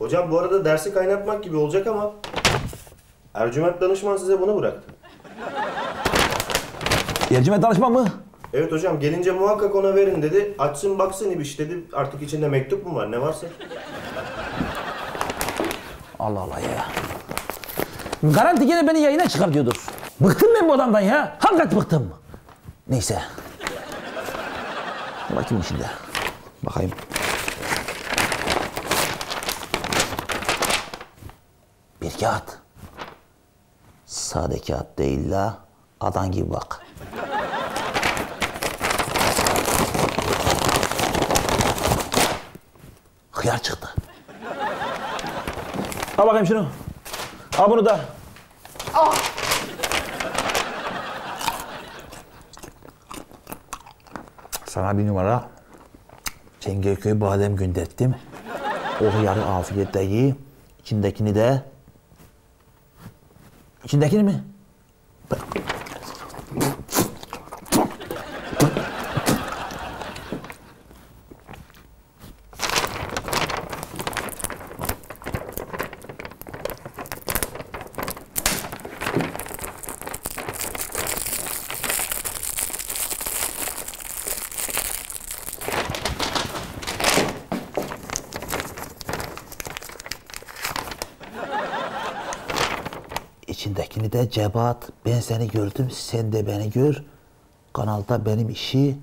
Hocam bu arada dersi kaynatmak gibi olacak ama Ercüment danışman size bunu bıraktı. Ercüment danışman mı? Evet hocam gelince muhakkak ona verin dedi. Açsın baksın İbiş dedi. Artık içinde mektup mu var ne varsa. Allah Allah ya. Garanti gene beni yayına çıkar diyordur. Bıktım ben bu adamdan ya. Hakikaten bıktım. Neyse. Bakayım içinde. Bakayım. Bir kağıt. Sade kağıt değil la. Adam gibi bak. Hıyar çıktı. Al bakayım şunu. Al bunu da. Sana bir numara Çengelköy badem gönderttim. O hıyarı afiyetle ye. İçindekini de... İçindekini mi? İçindekini de cebat. Ben seni gördüm, sen de beni gör. Kanalda benim işi